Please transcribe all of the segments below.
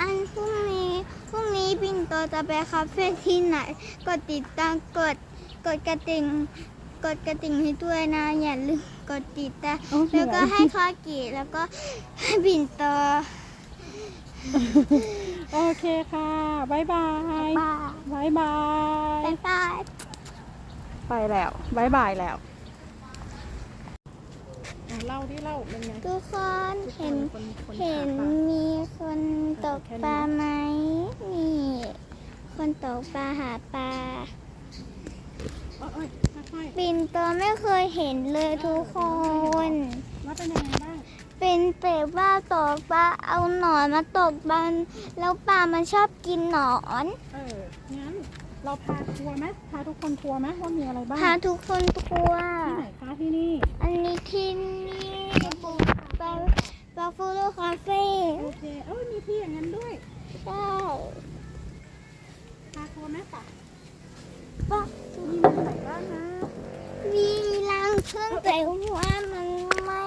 อันพรุ่งนี้พรุ่งนี้ปิ่นโตจะไปคาเฟ่ที่ไหน กดติดตามกดกดกระติ่งกดกระติ่งให้ด้วยนะ อย่าลืมกดติดตามโอเคแล้วก็ให้ข้อกีแล้วก็ให้ปิ่นโตโอเคค่ะบายบายบายบายบายบายบาย ไปแล้วบายบายแล้ว อะเล่าที่เล่าเป็นไง ทุกคนเห็นคนคนเห็นหาปลา มีคนตกปลาไหมมีคนตกปลาหาปลาเอ้ยเอ้ยค่อยปิ่นโตไม่เคยเห็นเลยทุกคนๆว่าเป็นยังไงบ้างเป็นเป็ดว่าตกปลาเอาหนอนมาตกบันแล้วปลามันชอบกินหนอน เอองั้น เราพาทัวร์ไหมพาทุกคนทัวร์ไหมว่ามีอะไรบ้างพาทุกคนทัวร์ที่ไหนคะที่นี่ อันนี้ที่นี่บุกไปบาฟูโลคาเฟ่โอเคเอ้ยมีที่อย่างนั้นด้วยได้พาทัวร์ไหมปะปะมีมาไหนบ้างนะมีรังพึ่งแต่ว่ามันไม่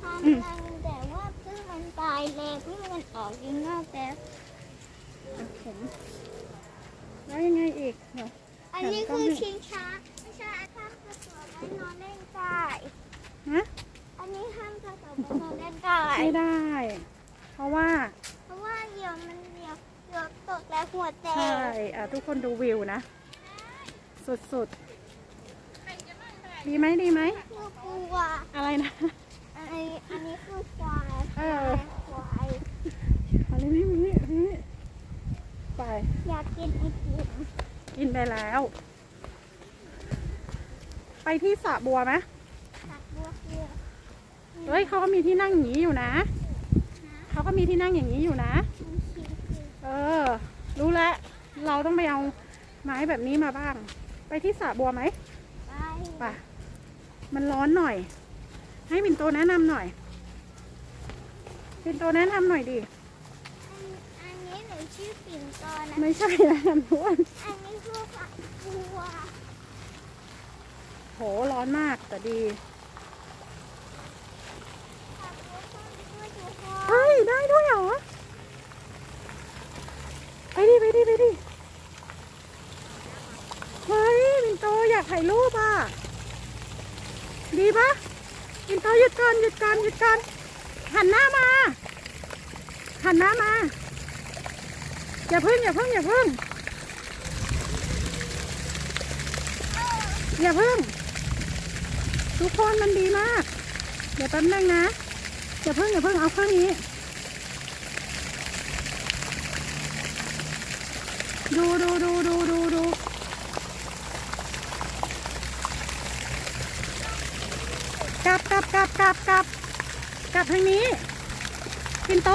ทำรังแต่ว่าพึ่งมันตายแล้วพึ่งมันออกอยู่นอกแล้วอะผม แล้วยังไงอีกเหรออันนี้คือชิงช้าไม่ใช่ถ้าจะตัวไว้นอนเล่นได้ฮะอันนี้ห้ามจะตัวไว้นอนเล่นได้ไม่ได้ เพราะว่า เพราะว่าเหยื่อมันเหยื่อเหยื่อตกแล้วหัวแตใช่กอะทุกคนดูวิวนะ สุดๆ ดีไหมดีไหมคือกลัวอะไรนะอันนี้อันนี้คือควายเออควายอะไรนี่นี่นี่ไปอยากกินไอติม กินไปแล้ว ไปที่สระบัวไหมตักบัวเกลือเฮ้ยเขาก็มีที่นั่งอย่างนี้อยู่นะ เขาก็มีที่นั่งอย่างนี้อยู่นะมันชิมคือเออ รู้แล้ว เราต้องไปเอาไม้แบบนี้มาบ้าง ไปที่สระบัวไหมไปไปมันร้อนหน่อย ให้ปินโตแนะนำหน่อยปินโตแนะนำหน่อยดิอันอันนี้หนู ชื่อปิ่นโตนะไม่ใช่แนะนำทุกคนอันนี้คือฝักบัวโหร้อนมากแต่ดีฝักบัวต้นด้วยทุกคนเฮ้ยได้ด้วยเหรอไปดิไปดิไปดิเฮ้ยปินโตอยากถ่ายรูปอะดีปะปินโตหยุดก่อนหยุดก่อนหยุดก่อนหันหน้ามาหันหน้ามา อย่าพึ่งอย่าพึ่งอย่าพึ่งอย่าพึ่ง ทุกคนมันดีมาก เดี๋ยวแป๊บนึงนะอย่าเพิ่งอย่าเพิ่งเอาเครื่องนี้ ดูดูดูดูดูดูกลับกลับกลับกลับกลับกลับทางนี้ปินโต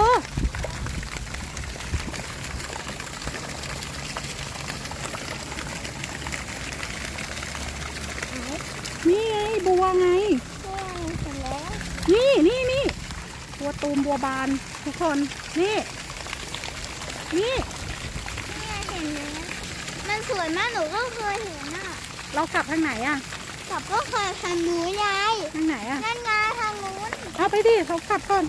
นี่ไงบัวไง แห้งเสร็จแล้ว นี่นี่นี่บัว ตูมบัวบานทุกคน นี่ นี่เนี่ยเห็นไหมมันสวยมากหนูก็เคยเห็นอะเรากลับทางไหนอะกลับก็เคยทางนู้นยายทางไหนอะนั่นไงทางนู้นเอาไปดิเรากลับก่อน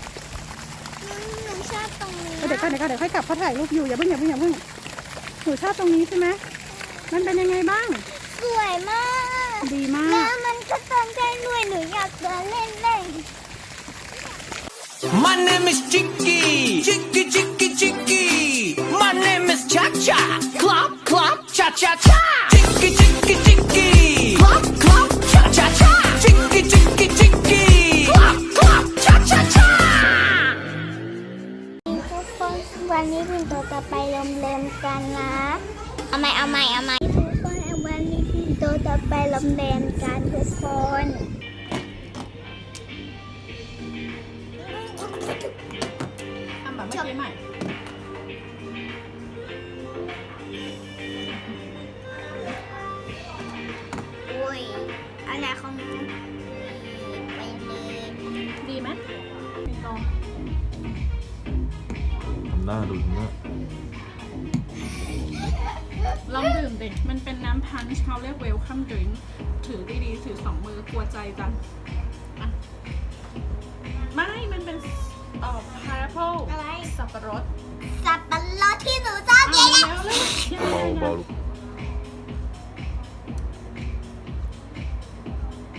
หนูหนูชอบตรงนี้เดี๋ยวก่อนเดี๋ยวก่อนเดี๋ยวค่อยกลับเขาถ่ายรูปอยู่อย่าเพิ่งอย่าเพิ่งอย่าเพิ่งหนูชอบตรงนี้ใช่ไหมมันเป็นยังไงบ้าง สวยมาก ดีมาแล้กวมันก็เติมใจด้วยหนูอยากเดินเล่นเล่น My name is Chicky. Chicky, Chicky, Chicky. My name is Cha Cha. Clap, clap, cha cha cha. Chicky, Chicky, Chicky. Clap, clap, cha cha cha. Chicky, Chicky, Chicky. Clap, clap, cha cha cha. ทุกคนวันนี้พิมโตจะไปโรงเรียนกันนะ เอาใหม่เอาใหม่เอาใหม่ทุกคนวันนี้พิมโตจะไปโรงเรียนกันทุกคน ใหม่อุ้ยอะไรของหนูไปเลยดีไหมปินโตทำหน้าดูทำหน้าลองดื่มดิมันเป็นน้ำพันช์เขาเรียกเวลคัมดริงถือดีๆ ถือสองมือกลัวใจจังอะไม่ มันเป็น เอ่อพาราโพอะไร สับปะรดสับชื่ออะไรเบานะเบาลูก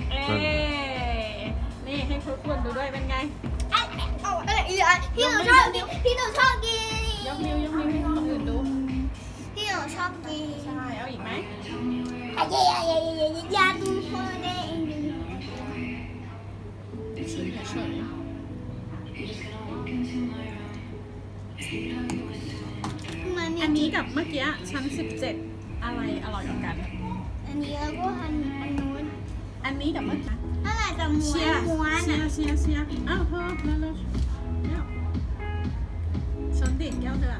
เอ๊นี่ให้ทุกคนดูด้วยเป็นไงที่หนูชอบกินที่หนูชอบกินยกนิ้วยกนิ้วให้คนอื่นดูที่หนูชอบกินใช่เอาอีกไหมอะเย่อะเย่อะเย่อะยาดูโคเดนชิมเฉยมันๆ กับเมื่อกี้ชั้น 17 อะไรอร่อยกว่ากัน อันนี้แล้วก็อันอันนู้นอันนี้กับเมื่อกี้อะไรจะม้วเชียนร์ม้วนเชียอะร์เชียร์เชียร์อ้าวเธอเร็วเร็วเร็วชนดิดแก้วเธอ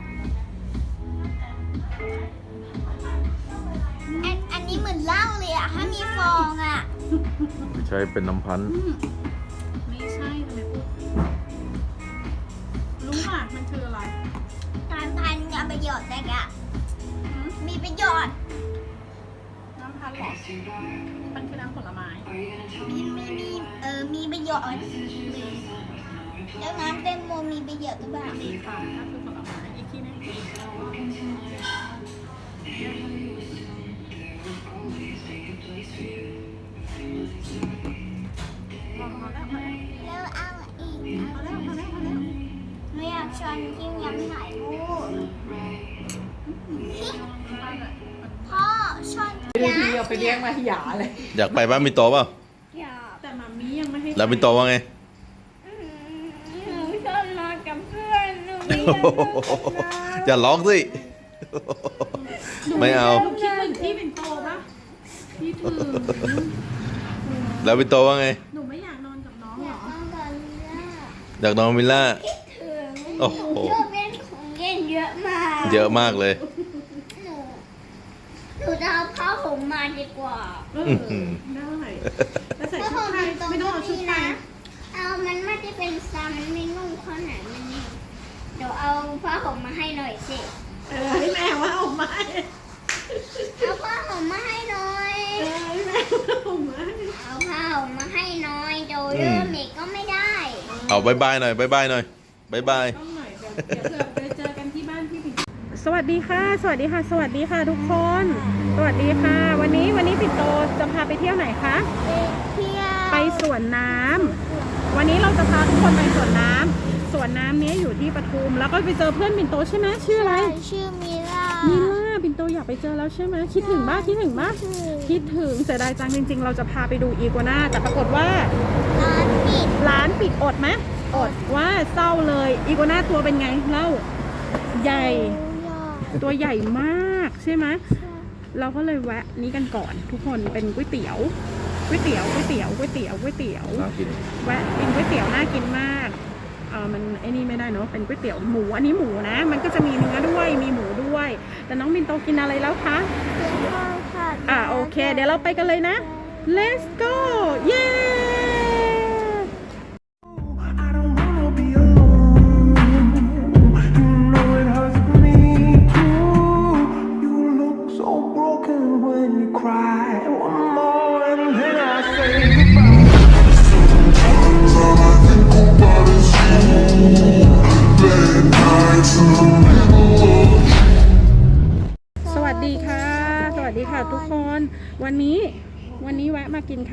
อันอันนี้เหมือนเหล้าเลยอะถ้ามีฟองอะไม่ใช่เป็นน้ำพันธุ์อืมไม่ ประโยชน์ได้กะหืมมีประโยชน์ น้ำพันธุ์เหรอมันคือน้ำผลไม้ มีมีมีเออมีประโยชน์แล้วน้ำเต็มโมมีประโยชน์หรือเปล่ามีค่ะนั่นคือผลไม้อีกที่หนึงพอแล้วพอแล้วแล้วเอาอีกพอแล้วพอแล้วพอแล้วไม่อยากชวนที่ยังถ่ายรูป ไปเลี้ยงมาหยาเลย อยากไปบ้านมินโตเปล่าอยากแต่มามียังไม่ให้แล้วมินโตว่าไงหนูชอบนอนกับเพื่อนหนูไม่อยากนอนกับน้อย่าร้องสิ ไม่เอา หนูคิดถึงพี่เป็นโตปะพี่ถึงแล้วมินโตว่าไง หนูไม่อยากนอนกับน้องำเหอรยากอนอนกับเพื่อนอยากนอนวิลล่าคิดถึงโอ้โห หนูชอบเล่นของเล่นเยอะมากเยอะมากเลยหนู หนูจะเอาผ้าห่มมาดีกว่าเออได้แล้วใส่ผ้าชุห่ดมไทยเป็นตรงไม่ต้องเอาชุดนี้ไทนะ ยเอามันไม่ได้เป็นซ้ำมันไม่นุ่มข้อไหนมันนี่เดี๋ยวเอาผ้าห่มมาให้หน่อยสิเออให้แม่ว่าเอาไหมเอาผ้าห่มมาให้หน่อย เออให้แม่ว่าเอาไหมเอาผ้าห่มมาให้หน่อยเดี๋ยวเริ่มอีกก็ไม่ได้ เอาบายบายหน่อยบายบายหน่อยบายบาย ต้องหน่อยเดี๋ยวเดี๋ยวเผื่อไปเจอกันที่บ้านพี่ปิ่น สวัสดีค่ะ สวัสดีค่ะ สวัสดีค่ะทุกคน สวัสดีค่ะ วันนี้วันนี้ปิ่นโตจะพาไปเที่ยวไหนคะ ไปเที่ยวไปสวนน้ำวันนี้เราจะพาทุกคนไปสวนน้ำสวนน้ำเนี้ยอยู่ที่ปทุม แล้วก็ไปเจอเพื่อนปิ่นโตใช่ไหมชื่ออะไร ชื่อมิล่ามิล่าปิ่นโตอยากไปเจอแล้วใช่ไหมคิดถึงบ้างคิดถึงบ้างคิดถึงเสียดายจังจริง ๆ เราจะพาไปดูอีกัวน่าแต่ปรากฏว่าร้านปิดร้านปิดอดไหมอดว่าเศร้าเลยอีกัวน่าตัวเป็นไงเล่าใหญ่ ตัวใหญ่มากใช่ไหมเราก็เลยแวะนี้กันก่อนทุกคนเป็นก๋วยเตี๋ยวก๋วยเตี๋ยวก๋วยเตี๋ยวก๋วยเตี๋ยวก๋วยเตี๋ยวน่ากินแวะกินก๋วยเตี๋ยวน่ากินมากเออมันไอ้นี่ไม่ได้เนาะเป็นก๋วยเตี๋ยวหมูอันนี้หมูนะ มันก็จะมีเนื้อด้วยมีหมูด้วย แต่น้องบินโตกินอะไรแล้วคะอ่าโอเค เดี๋ยวเราไปกันเลยนะ let's go เย้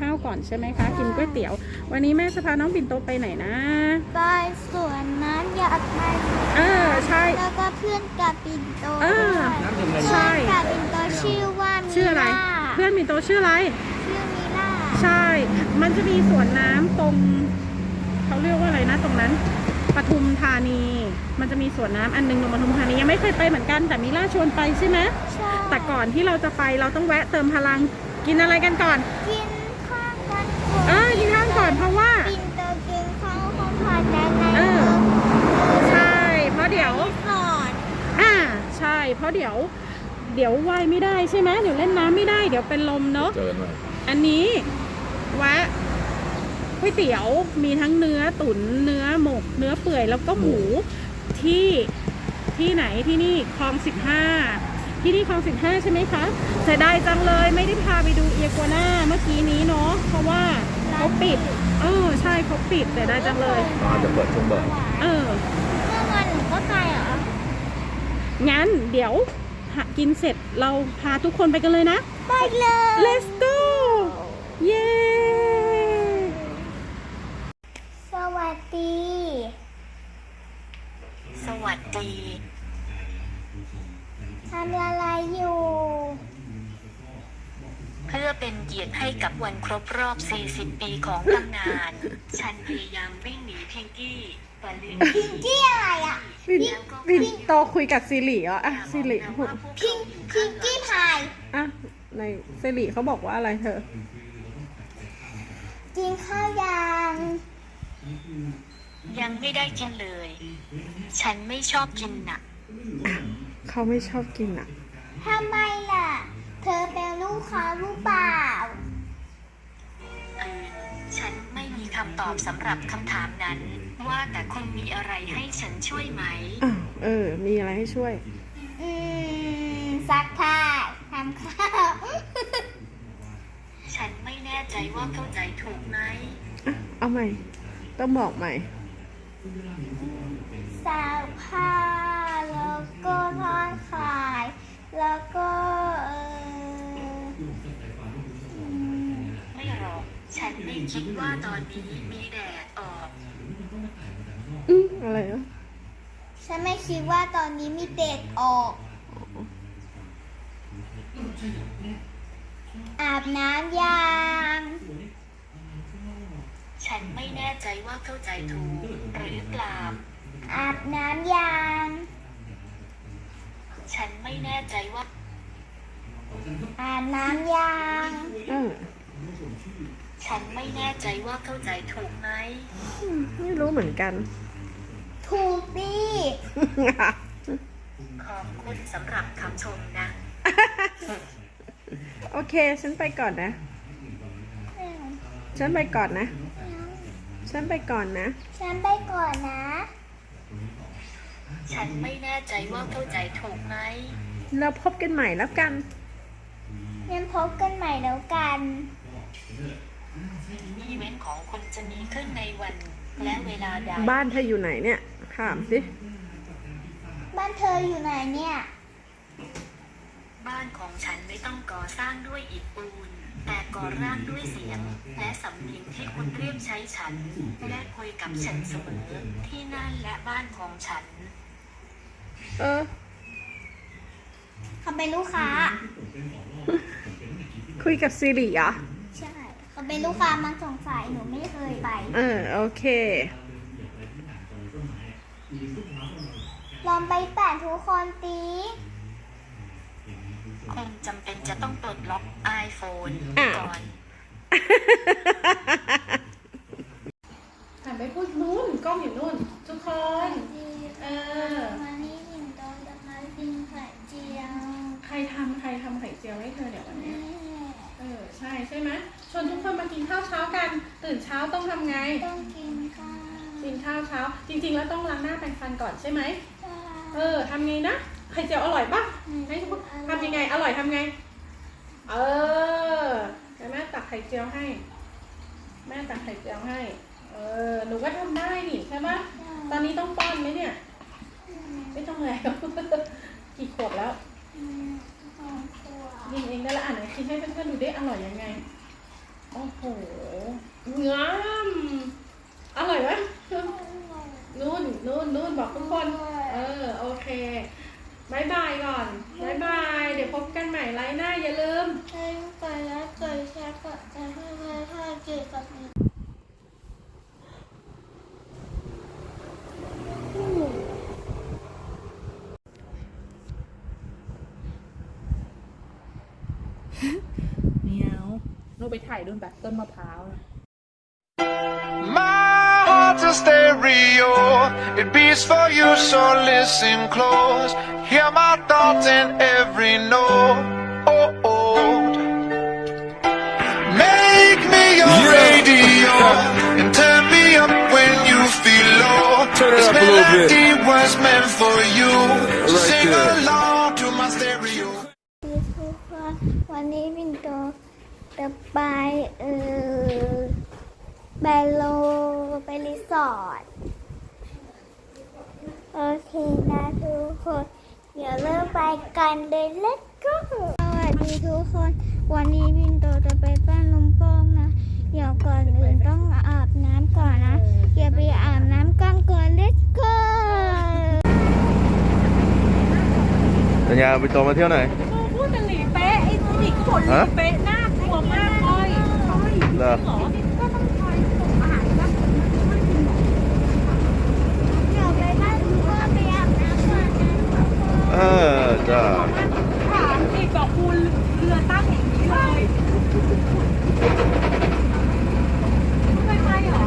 ข้าวก่อนใช่ไหมคะ กินก๋วยเตี๋ยว วันนี้แม่จะพาน้องบินโตไปไหนนะ ไปสวนน้ำอยากไปเออใช่ แล้วก็เพื่อนกับปินโตเอด้อวยใช่ เพื่อนกับปินโตชื่อว่ามิชื่ออะไร ล่าเพื่อนบินโตชื่ออะไร ชื่อมิล่าใช่ มันจะมีสวนน้ำตรงเขาเรียกว่าอะไรนะ ตรงนั้นปทุมธานี มันจะมีสวนน้ำอันหนึงตรงปทุมธานียังไม่เคยไปเหมือนกันแต่มีล่าชวนไปใช่ไหม ใช่แต่ก่อนที่เราจะไปเราต้องแวะเติมพลังกินอะไรกันก่อน กินข้าวกันก่อน เออ กินข้าวก่อนเพราะว่าปินโตกินข้าวข้าวผัดแล้วไงเออใช่เพราะเดี๋ยวสอนอ่าใช่เพราะเดี๋ยว เดี๋ยวว่ายไม่ได้ใช่ไหมเดี๋ยวเล่นน้ำไม่ได้เดี๋ยวเป็นลมเนาะเจอกันใหม่อันนี้แวะก๋วยเตี๋ยวมีทั้งเนื้อตุ๋นเนื้อหมก เนื้อเปื่อยแล้วก็หมูที่ที่ไหนที่นี่คลองสิบห้าที่นี่คลองสิบห้าใช่ไหมคะเสียดายจังเลยไม่ได้พาไปดูเอียกัวน่าเมื่อกี้นี้เนาะเพราะว่า เขาปิด เออ ใช่เขาปิดเสียดายจังเลยอาจจะเปิดช่วงบ่ายเออ เมื่อวานหนูก็ไปเหรองั้นเดี๋ยวหากินเสร็จเราพาทุกคนไปกันเลยนะ ไปเลย let's go เย้ สวัสดี สวัสดี ทำอะไรอยู่ เพื่อเป็นเกียรติให้กับวันครบรอบ 40 ปีของตำนาน ฉันพยายามวิ่งหนีพิงกี้แต่ลืมพิงกี้อะไรอะวินวินโตคุยกับซิริเหรออะซิริพูดพิงพิงกี้พาย อะในซิริเขาบอกว่าอะไรเธอ กินข้าวยังยังไม่ได้กินเลย ฉันไม่ชอบกินน่ะ เขาไม่ชอบกินอะทำไมล่ะ เธอเป็นลูกค้าหรือเปล่าเออฉันไม่มีคำตอบสำหรับคำถามนั้น ว่าแต่คุณมีอะไรให้ฉันช่วยไหมอ้าวเออ มีอะไรให้ช่วย อืมซักผ้าทำข้าวฉันไม่แน่ใจว่าเข้าใจถูกไหมอะเอาใหม่ ต้องบอกใหม่ ซักผ้าแล้วก็ทอดไข่แล้วก็เอออืม ไม่หรอก ฉันไม่คิดว่าตอนนี้มีแดดออก อืมอะไรอะฉันไม่คิดว่าตอนนี้มีเด็ดออก อาบน้ำยังฉันไม่แน่ใจว่าเข้าใจถูกหรือเปล่า อาบน้ำยังฉันไม่แน่ใจว่า อาบน้ำยังเออ ฉันไม่แน่ใจว่าเข้าใจถูกไหม อืมไม่รู้เหมือนกัน ถูกดิขอบคุณสำหรับคำชมนะ โอเค ฉันไปก่อนนะ ฉันไปก่อนนะ ฉันไปก่อนนะ ฉันไปก่อนนะ ฉันไม่แน่ใจว่าเข้าใจถูกไหมแล้วพบกันใหม่แล้วกัน งั้นพบกันใหม่แล้วกัน อีเวนต์ของคุณจะมีขึ้นในวันและเวลาใดบ้านเธออยู่ไหนเนี่ยถามสิ บ้านเธออยู่ไหนเนี่ย บ้านของฉันไม่ต้องก่อสร้างด้วยอิฐปูน แต่ก่อร่างด้วยเสียง และสำเนียงที่คุณเรียกใช้ฉัน และคุยกับฉันเสมอที่นั่นและบ้านของฉัน เออเขาเป็นลูกค้า คุยกับซิริเหรอใช่เขาเป็นลูกค้ามันสงสัยหนูไม่เคยไปเออโอเค ลองไปแปะทุกคนตีคงจำเป็นจะต้องปลดล็อก iPhone อ้าว ก่อน หันไปพูดนู่นกล้องอยู่นู่น ทุกคน เออวันนี้หินโดนจะมากินไข่เจียวใครทำใครทำไข่เจียวให้เธอเดี๋ยววันแม่นี้เออ ใช่ใช่ไหม ชวนทุกคนมากินข้าวเช้ากัน ตื่นเช้าต้องทำไง ต้องกินข้าวกินข้าวเช้า จริง ๆ แล้วต้องล้างหน้าแปรงฟันก่อนใช่ไหมจ้าเออทำไงนะ ไข่เจียวอร่อยปะให้ทุกคนทำยังไง อร่อยทำไง เออเดี๋ยวแม่ตักไข่เจียวให้ แม่ตักไข่เจียวให้ เออ หนูก็ทำได้นี่ใช่ปะตอนนี้ต้องป้อนไหมเนี่ย ไม่ต้องแล้วกี่ขวบแล้วอืมของตัวยิงเองได้ละอ่านไหนคิดให้เพื่อนๆดูได้อร่อยยังไง โอ้โหงามอร่อยไหมนู่นนู่นนู่นบอกทุกคน เออ โอเคบายบายก่อนบายบาย เดี๋ยวพบกันใหม่ไลน์หน้าอย่าลืมให้ไปแล้วเกิดแชร์ก็จะให้ให้ให้เกิดกับ ไปถ่ายรุ่นแบบต้นมะพร้าว My heart's a stereo. It beats for you, so listen close. Hear my thoughts in every note. Oh, oh. Make me your radio and turn me up when you feel low. Turn it this up a little bit. melody was meant for ไปเออไปโลไปรีสอร์ทโอเคนะทุกคนอเดี๋ยวเริ่มไปกันเลย let's go สวัสดีทุกคน วันนี้บินโตจะไปบ้านลุงโป้งนะ เดี๋ยวก่อนอื่นต้องอาบน้ำก่อนนะอย่าไปอาบน้ำกันก่อน let's go สัญญาไปโตมาเที่ยวไหนพูดแต่หลีเป๊ะไอ้หลีก็บอกหลีฮะเป๊ะน่ากลัวมากเลยใช่ เหรอ หรอก็ต้องคอยส่งอาหารบ้าง เดี๋ยวไปบ้านลุงโป้งไปอาบน้ำก่อนนะทุกคน เออจ้า ถามอีกบอกคูเรือตั้งอย่างนี้เลยไม่ไปเหรอ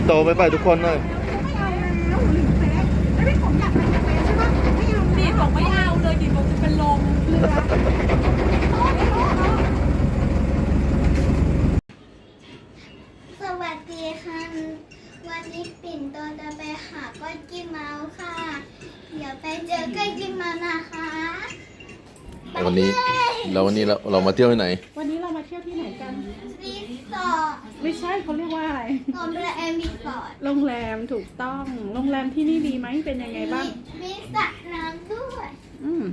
เอาไปโตไปไปทุกคนหน่อยดีบอกไม่เอาเลยดีบอกจะเป็นลมเรือสวัสดีค่ะ วันนี้ปิ่นโตจะไปหาก้อยกี้เมาส์ค่ะ เดี๋ยวไปเจอก้อยกี้เมาส์นะคะวันนี้เราวันนี้เราเรามาเที่ยวที่ไหนวันนี้เรามาเที่ยวที่ไหนกัน รีสอร์ท ไม่ใช่เขาเรียกว่าอะไร โรงแรมรีสอร์ทโรงแรมถูกต้อง โรงแรมที่นี่ดีไหมเป็นยังไงบ้าง มีสระน้ำด้วย อืม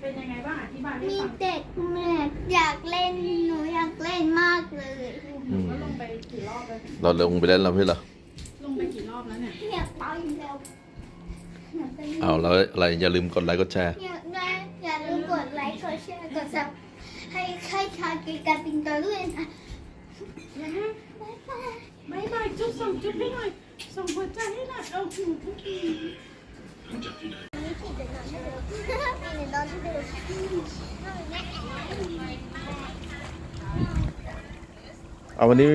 เป็นยังไงบ้างอธิบายให้มีฟังเด็กแม่อยากเล่นหนูอยากเล่นมากเลยอืมว่าลงไปกี่รอบแล้วเราลงไปเล่นแล้วพี่เหรอลงไปกี่รอบแล้วเนี่ย อยากไปแล้วอยากไปเอาแล้วอะไรอย่าลืมกดไลค์กดแชร์ อยากได้อย่าลืมกดไลค์กดแชร์กดซับให้ให้ชากิการติงตัวด้วยนะ บ๊ายบายบายบายจุ๊บส่งจุ๊บให้หน่อย ส่งหัวใจให้หน่อยเอาหูนี่ผิดเดี๋ยวนอนให้ดูผิดเดี๋ยวนอนให้ดูเอาวันนี้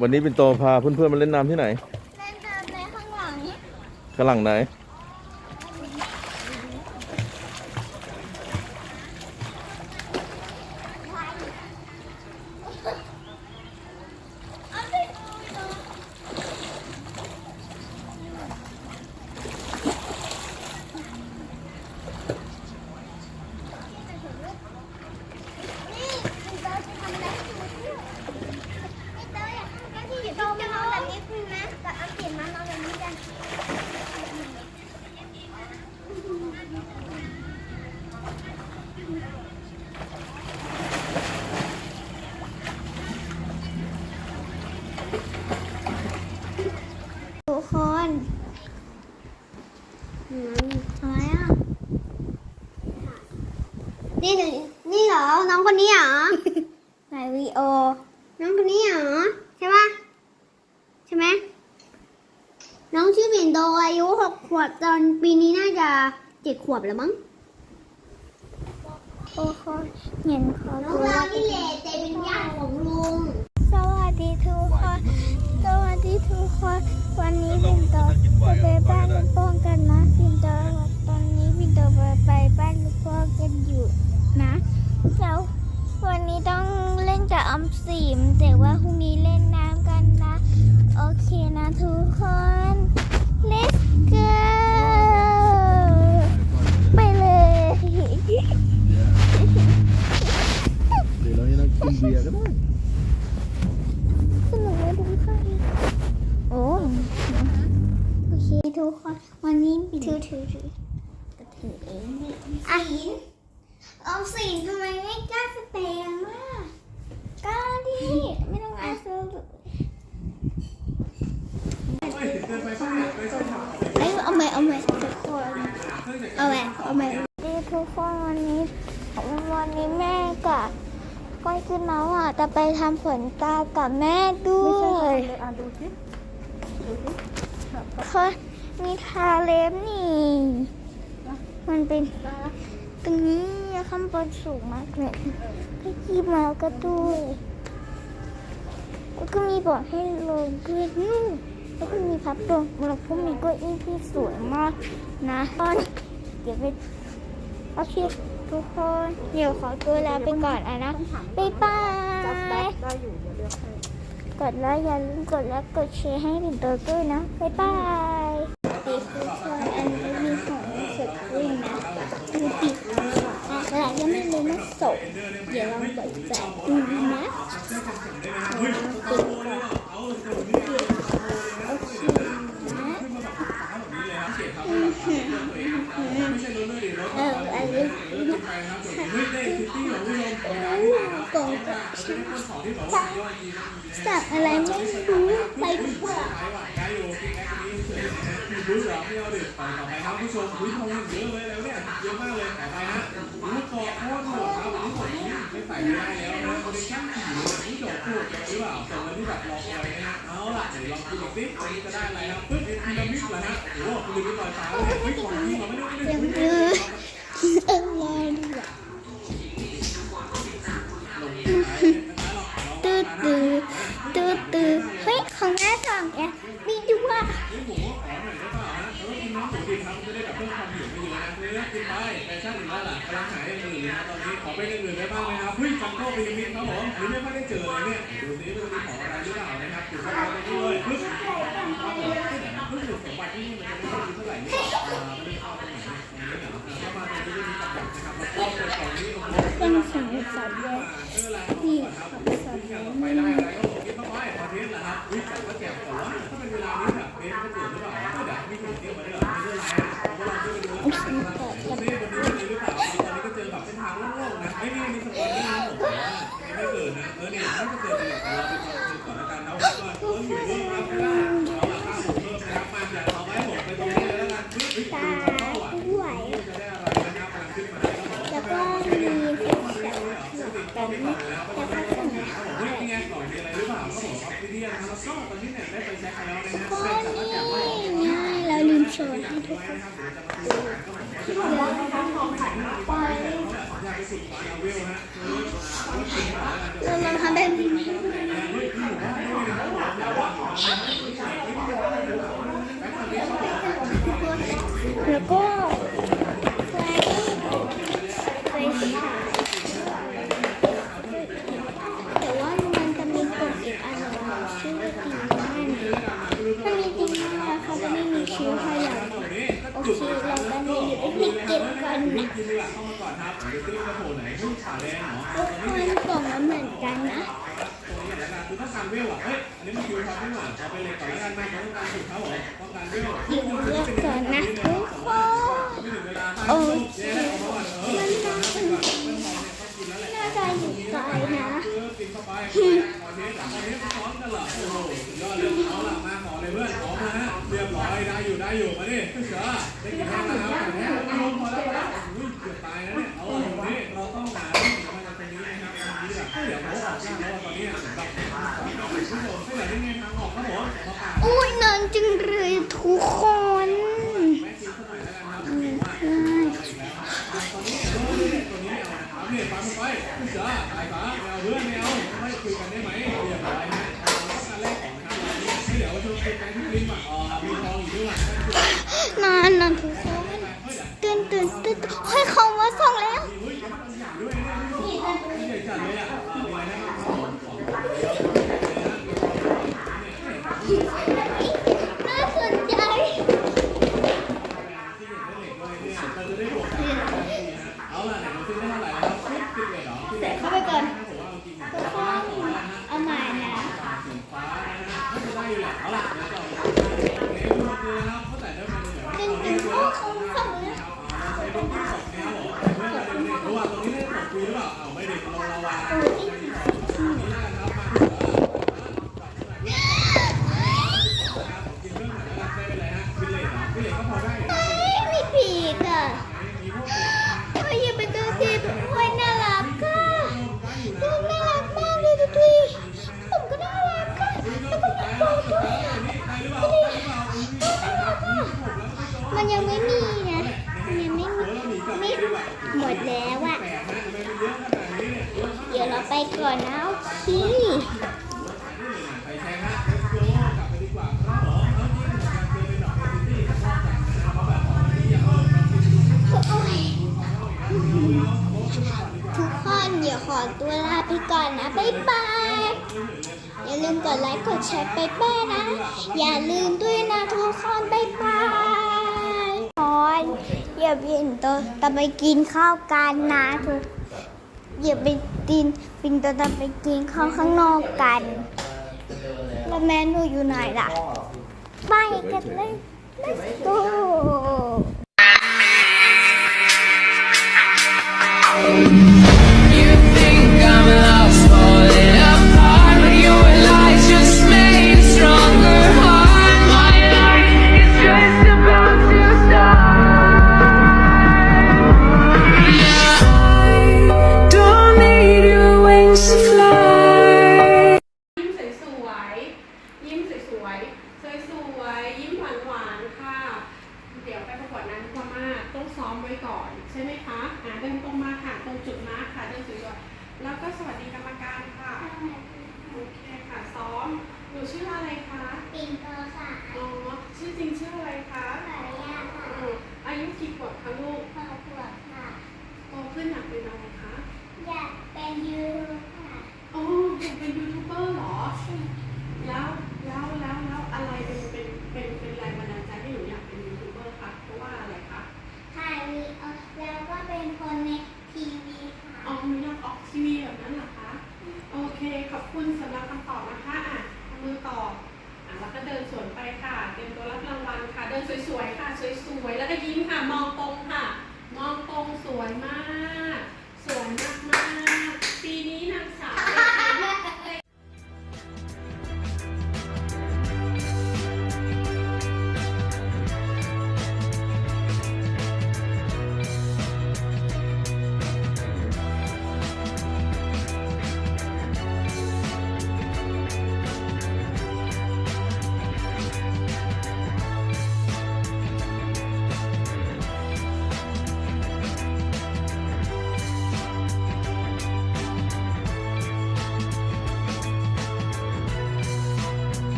วันนี้เป็นโตพาเพื่อนๆมาเล่นน้ำที่ไหน เล่นน้ำในข้างหลังข้างหลังไหน เอาไปดู นี่คุณเตอร์จะทำอะไรให้ดูเนี่ยไอ้เตอร์อยากให้ที่อยู่ตรงจะนอนแบบนี้คุณนะกับอังกฤษมานอนแบบนี้กัน ทุกคนอะไรอะ นี่ถึง นี่เหรอ น้องคนนี้เหรอไหนวีโอ น้องคนนี้เหรอ ใช่ปะใช่ไหมน้องชื่อปิ่นโตอายุหกขวบตอนปีนี้น่าจะเจ็ดขวบแล้วมั้งโอ้โหเห็นเขาน้องเรานี่แหละแต่เป็นญาติของลุง สวัสดีทุกคน สวัสดีทุกคน วันนี้ปิ่นโตจะไปบ้านลุงโป้งกันนะปิ่นโตตอนนี้ปิ่นโตไปไปบ้านลุงโป้งกันอยู่นะ แล้ววันนี้ต้องเล่นกับออมสิมแต่ว่าพรุ่งนี้เล่นน้ำกันนะ โอเคนะทุกคน let's go ไปเลยเดี๋ยวเราให้นั่งกินเบียร์ก็ได้สนุกเลยทุกคนโอ้โอเคทุกคนวันนี้ถือถือถือก็ถือเองอะ หินเอาสินทำไมไม่กล้าสเปรย์มากกล้าดิไม่ต้องอาซื้อเอ้ยเอาไหมเอาไหมทุกคนเอาไหมเอาไหมดีทุกคนวันนี้วันนี้แม่กับก้อยขึ้นมาว่าจะไปทำขนตากับแม่ด้วยเลยอะดูสิเขามีทาเล็บนี่ มันเป็น ตรงนี้ข้างบนสูงมากเลยก็ยีบมาก็ด้วยแล้วก็มีบอกให้ลงด้วยนู่นแล้วก็มีพับลงแล้วก็มีเก้าอี้ที่สวยมากนะตอนเดี๋ยวไปโอเคทุกคนเดี๋ยวขอตัวลาไปก่อนอะนะบ๊ายบายกดไลค์อย่าลืมกดไลค์กดแชร์ให้ถึงตัวด้วยนะบ๊ายบายติดทุกคนอันนี้มีของเสร็จด้วยนะดูดิ อะไรก็ไม่รู้มาส่งเดี๋ยวลองเปิดแฟลชดูนะเอาปิดก่อนโอเคนะเอออะไรกล่องกับชิ้นสั่งอะไรไม่รู้ไปดีกว่าไม่เอาดิต่อไปครับผู้ชมอุ้ยทองเยอะเลยแล้วเนี่ยเยอะมากเลยต่ไปนะรู้กอโคตรโหดครับวันนี้ผม ไม่ได้แล้วนะคนที่แค่ขี่เลยผู้ชมพูดหรือเปล่าส่งมาที่แบบรอคอยนะฮะเอาล่ะเดี๋ยวลองดูอีกสิวันนี้จะได้อะไรครับปึ๊บพีระมิดเหรอฮะโอ้โหพีระมิดลอยฟ้าเลยเฮ้ยของจริงเรอไม่ได้ไม่ได้ไม่ได้คือเออรอดีกว่าตื้อตื้อตื้อตื้อเฮ้ยของแม่สองแกมีด้วยหมูขอห น่อยได้เปล่าฮะแล้วก็กินน้ำหมูดิบครับจะได้แบบเพิ่มความหิวไม่เยอะนะเลยกินไปแฟชั่นอีกแล้วล่ะกำลังหาอย่างอื่นนะตอนนี้ขอไปอย่างอื่นได้บ้างไหมครับเฮ้ยฟันโต้พีระมิดครับผมหรือไม่ค่อยได้เจอเลยเนี่ยดูซิว่าจะมีของอะไรหรือเปล่านะครับอยู่ข้างในนี้เลยปึ๊บครับผมเพิ่งถึงสมบัติที่นี่มันจะไม่ได้เท่าไหร่นี่อ่าไม่ได้เข้าตรงไหนตรงนี้เหรอเข้ามาตรงนี้จะมีกับดักนะครับแล้วก็เป็นของนี้โอ้โหเป็นสองสามแยกเออแล้วนี่ครับสองสามแย นะไม่มีมีสปอยล์นะผมว่าไม่เกิดนะเออเนี่ยไม่เกิดเลยเราไปฟังคืนก่อนแล้วกันนะว่าเอออยู่นี่ครับไม่ได้เอาละข้าวผมเพิ่มนะครับมาอย่าเอาไว้ผมไปตรงนี้เลยแล้วกันเฮ้ยตาด้วยจะได้อะไรนะครับกำลังขึ้นมาแล้วแล้วก็มีเส้นแสงแบบนี้แล้วก็สมัยเฮ้ยไงก่อนมีอะไรหรือเปล่าเขาบอกว่าพี่เดียนะแล้วก็ตอนนี้เนี่ยแล้วนะฮะโอ้เป็นสามารถแจกยง่ายเราลืมโชว์ให้ทุกคน เราทำแบบนี้ นนะกินดีกว่าเข้ามาก่อนครับเดี๋ยวซื้อกระโถไหนหุ้นขาแดงเหรอทุกคนกล่องมันเหมือนกันนะตัวนี้อย่างไรคือต้องการเวลอะเฮ้ยอันนี้มันคิวครับพี่หว่าเอาไปเลยก่อนแล้วกันนะต้องการถูกเขาเหรอต้องการเวลเดี๋ยวเลือกก่อนนะทุกคนไม่ถึงเวลาโอเจ๊เคเอามาก่อนเออมันน่าสนใจน่าจะอยู่ไกลนะกิน เข้าไปขอเทสขอนกันเหรอโอ้โหสุดยอดเลยเอาล่ะมาขอเลยเพื่อนขอมาฮะเรียบร้อยได้อยู่ได้อยู่มาดิเสือได้กินแห้งแล้วครับแห้งแล้วลงพอแล้วนะอุ้ยเกือบตายนะเนี่ยเอาล่ะตรงนี้เราต้องหาที่มาจากตรงนี้นะครับตรงนี้แบบเดี๋ยวเขาออกยากแล้วตอนนี้เหมือนกับผู้ชมไม่อยากได้ไงทางออกครับผมขอฝากอุ้ย เอา ด้วยนะทุกคนบ๊ายบายตอนอย่าเห็นตัวแต่ไปกินข้าวกันนะทุกอย่าไปตินบินตัวแต่ไปกินข้าวข้างนอกกันแล้วแม่หนูอยู่ไหนล่ะไปกันเลย let's go